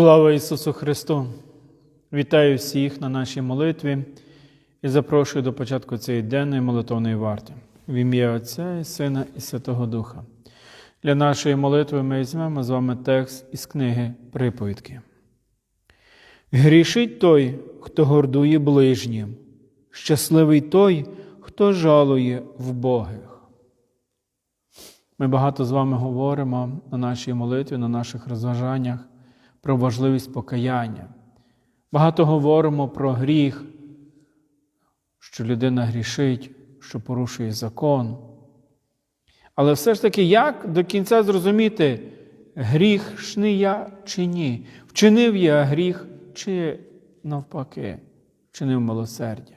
Слава Ісусу Христу! Вітаю всіх на нашій молитві і запрошую до початку цієї денної молитовної варти в ім'я Отця і Сина і Святого Духа. Для нашої молитви ми візьмемо з вами текст із книги Приповідки. Грішить той, хто гордує ближнім, щасливий той, хто жалує вбогих. Ми багато з вами говоримо на нашій молитві, на наших розважаннях про важливість покаяння. Багато говоримо про гріх, що людина грішить, що порушує закон. Але все ж таки, як до кінця зрозуміти, грішний я чи ні? Вчинив я гріх чи навпаки, вчинив милосердя?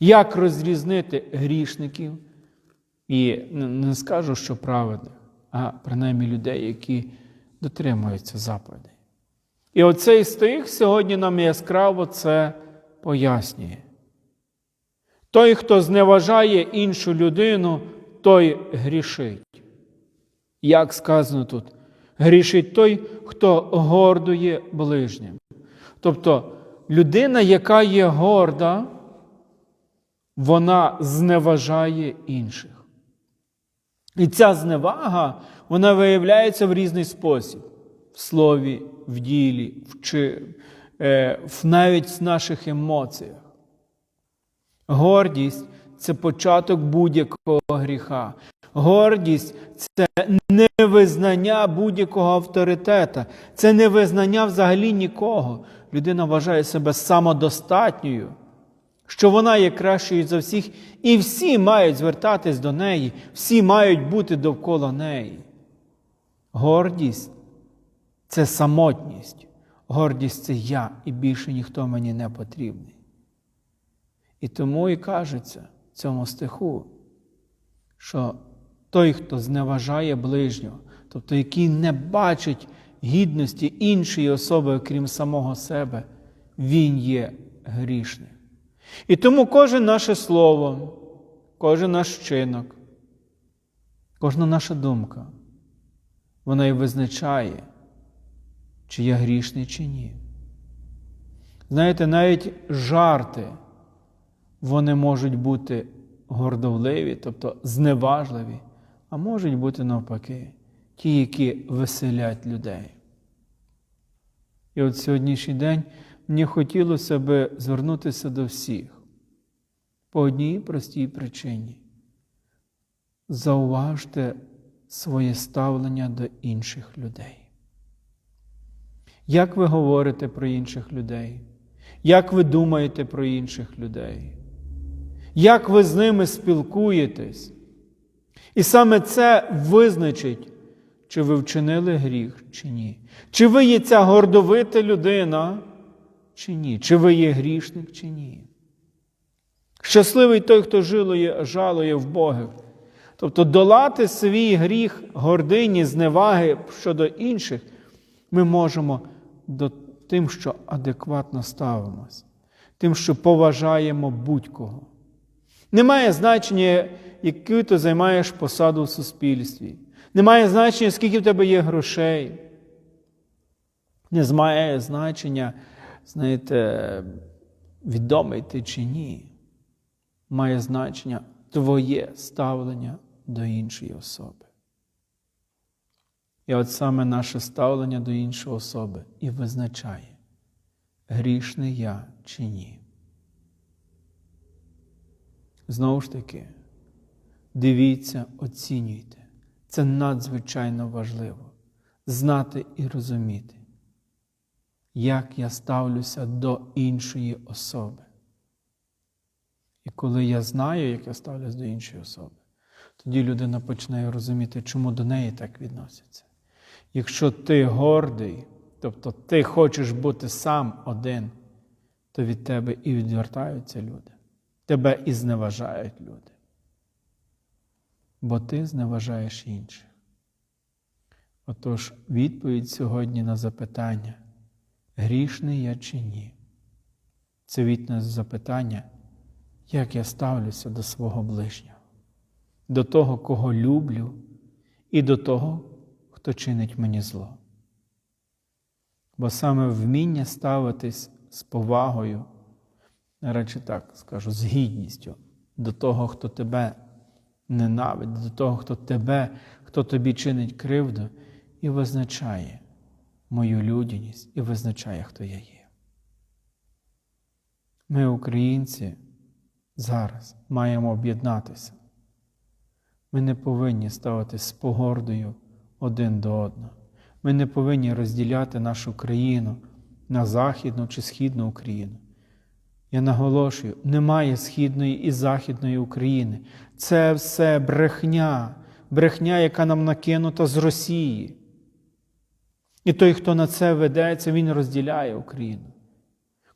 Як розрізнити грішників? І не скажу, що праведних, а принаймні людей, які дотримуються заповідей. І оцей стих сьогодні нам яскраво це пояснює. Той, хто зневажає іншу людину, той грішить. Як сказано тут, грішить той, хто гордує ближнім. Тобто людина, яка є горда, вона зневажає інших. І ця зневага, вона виявляється в різний спосіб в слові, в ділі, в, чи, е, навіть в наших емоціях. Гордість це початок будь-якого гріха. Гордість це невизнання будь-якого авторитета, це невизнання взагалі нікого. Людина вважає себе самодостатньою, що вона є кращою за всіх, і всі мають звертатись до неї, всі мають бути довкола неї. Гордість це самотність. Гордість це я, і більше ніхто мені не потрібний. І тому і кажеться в цьому стиху, що той, хто зневажає ближнього, тобто який не бачить гідності іншої особи, окрім самого себе, він є грішним. І тому кожне наше слово, кожен наш вчинок, кожна наша думка, вона і визначає чи я грішний, чи ні. Знаєте, навіть жарти, вони можуть бути гордовливі, тобто зневажливі, а можуть бути навпаки, ті, які веселять людей. І от сьогоднішній день мені хотілося би звернутися до всіх по одній простій причині. Зауважте своє ставлення до інших людей. Як ви говорите про інших людей? Як ви думаєте про інших людей? Як ви з ними спілкуєтесь? І саме це визначить, чи ви вчинили гріх, чи ні. Чи ви є ця гордовита людина, чи ні? Чи ви є грішник, чи ні? Щасливий той, хто жилує, жалує в Бога. Тобто долати свій гріх гордині, зневаги щодо інших, ми можемо до тим, що адекватно ставимося, тим, що поважаємо будь-кого. Немає значення, яку ти займаєш посаду в суспільстві. Немає значення, скільки в тебе є грошей. Не має значення, знаєте, відомий ти чи ні. Має значення твоє ставлення до іншої особи. І от саме наше ставлення до іншої особи і визначає, грішний я чи ні. Знову ж таки, дивіться, оцінюйте. Це надзвичайно важливо знати і розуміти, як я ставлюся до іншої особи. І коли я знаю, як я ставлюся до іншої особи, тоді людина починає розуміти, чому до неї так відносяться. Якщо ти гордий, тобто ти хочеш бути сам один, то від тебе і відвертаються люди, тебе і зневажають люди. Бо ти зневажаєш інших. Отож, відповідь сьогодні на запитання, грішний я чи ні? Це відповідь запитання, як я ставлюся до свого ближнього, до того, кого люблю, і до того, хто чинить мені зло. Бо саме вміння ставитись з повагою, речі так скажу, з гідністю до того, хто тебе ненавидить, до того, хто тебе, хто тобі чинить кривду, і визначає мою людяність, і визначає, хто я є. Ми, українці, зараз маємо об'єднатися. Ми не повинні ставитись з погордою один до одного. Ми не повинні розділяти нашу країну на Західну чи Східну Україну. Я наголошую, немає Східної і Західної України. Це все брехня, брехня, яка нам накинута з Росії. І той, хто на це ведеться, він розділяє Україну.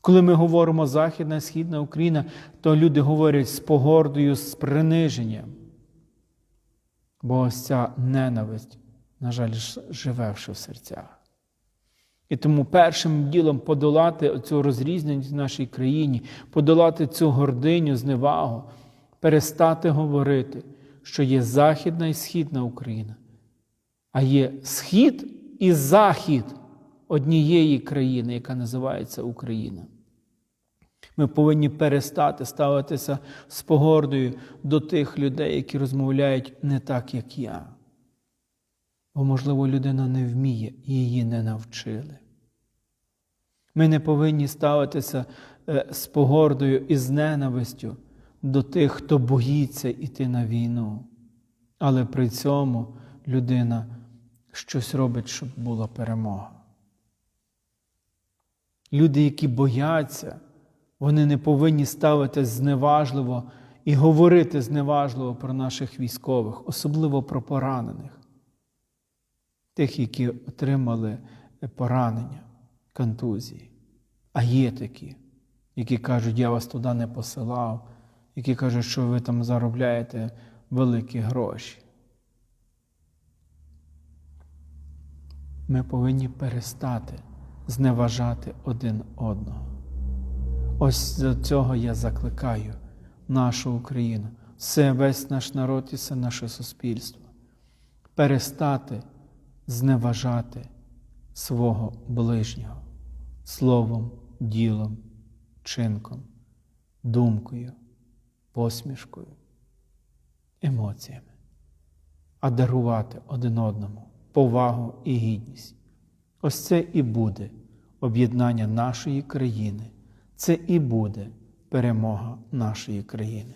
Коли ми говоримо Західна і Східна Україна, то люди говорять з погордою, з приниженням. Бо ось ця ненависть, на жаль, живе в серцях. І тому першим ділом подолати цю розрізненість в нашій країні, подолати цю гординю, зневагу, перестати говорити, що є Західна і Східна Україна, а є Схід і Захід однієї країни, яка називається Україна. Ми повинні перестати ставитися з погордою до тих людей, які розмовляють не так, як я. Бо, можливо, людина не вміє, її не навчили. Ми не повинні ставитися е, з погордою і з ненавистю до тих, хто боїться йти на війну. Але при цьому людина щось робить, щоб була перемога. Люди, які бояться, вони не повинні ставитись зневажливо і говорити зневажливо про наших військових, особливо про поранених, тих, які отримали поранення, контузії. А є такі, які кажуть, я вас туди не посилав, які кажуть, що ви там заробляєте великі гроші. Ми повинні перестати зневажати один одного. Ось до цього я закликаю нашу Україну, все весь наш народ і все наше суспільство. Перестати зневажати свого ближнього словом, ділом, чинком, думкою, посмішкою, емоціями, а дарувати один одному повагу і гідність. Ось це і буде об'єднання нашої країни, це і буде перемога нашої країни.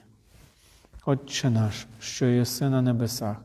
Отче наш, що єси на небесах,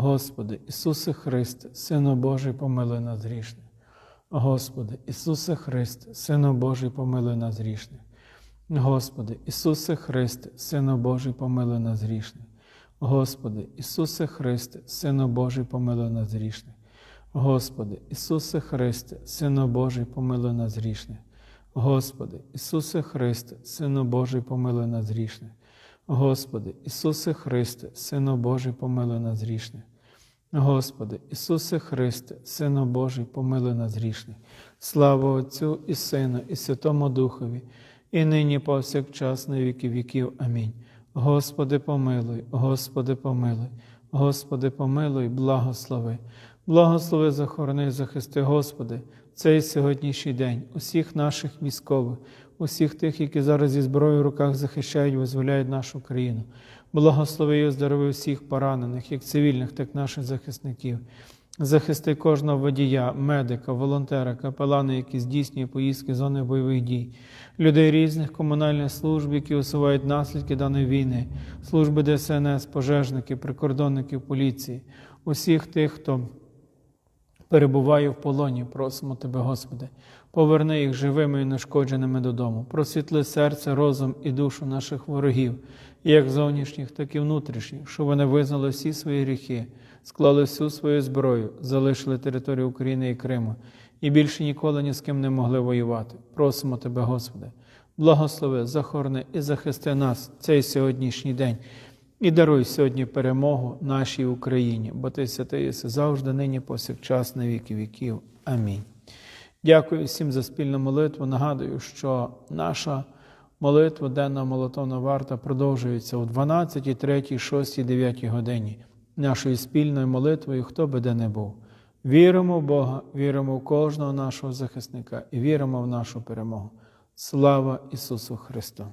Господи, Ісусе Христе, Сину Божий, помилуй нас грішних. Господи, Ісусе Христе, Сину Божий, помилуй нас грішних. Господи, Ісусе Христе, Сину Божий, помилуй нас грішних. Господи, Ісусе Христе, Сину Божий, помилуй нас грішних. Господи, Ісусе Христе, Сину Божий, помилуй нас грішних. Господи, Ісусе Христе, Сину Божий, помилуй нас грішних. Господи, Ісусе Христе, Сину Божий, помилуй нас грішних. Господи, Ісусе Христе, Сину Божий, помилуй нас грішних. Слава Отцю і Сину, і Святому Духові, і нині повсякчас, на віки віків. Амінь. Господи, помилуй, Господи, помилуй, Господи, помилуй, благослови. Благослови, захорони, захисти, Господи, цей сьогоднішній день, усіх наших військових, усіх тих, які зараз зі зброєю в руках захищають, визволяють нашу країну. Благослови і оздорови всіх поранених, як цивільних, так і наших захисників. Захисти кожного водія, медика, волонтера, капелана, які здійснює поїздки зони бойових дій, людей різних комунальних служб, які усувають наслідки даної війни, служби ДСНС, пожежники, прикордонників поліції, усіх тих, хто перебуває в полоні, просимо Тебе, Господи, поверни їх живими і нешкодженими додому, просвітли серце, розум і душу наших ворогів, як зовнішніх, так і внутрішніх, щоб вони визнали всі свої гріхи, склали всю свою зброю, залишили територію України і Криму і більше ніколи ні з ким не могли воювати. Просимо Тебе, Господи, благослови, захорони і захисти нас цей сьогоднішній день. І даруй сьогодні перемогу нашій Україні, бо ти святий завжди, нині, повсякчас, на віки віків. Амінь. Дякую всім за спільну молитву. Нагадую, що наша молитва, денна молитовна варта продовжується о 12, 3, 6, 9 годині. Нашою спільною молитвою, хто би де не був. Віримо в Бога, віримо в кожного нашого захисника і віримо в нашу перемогу. Слава Ісусу Христу!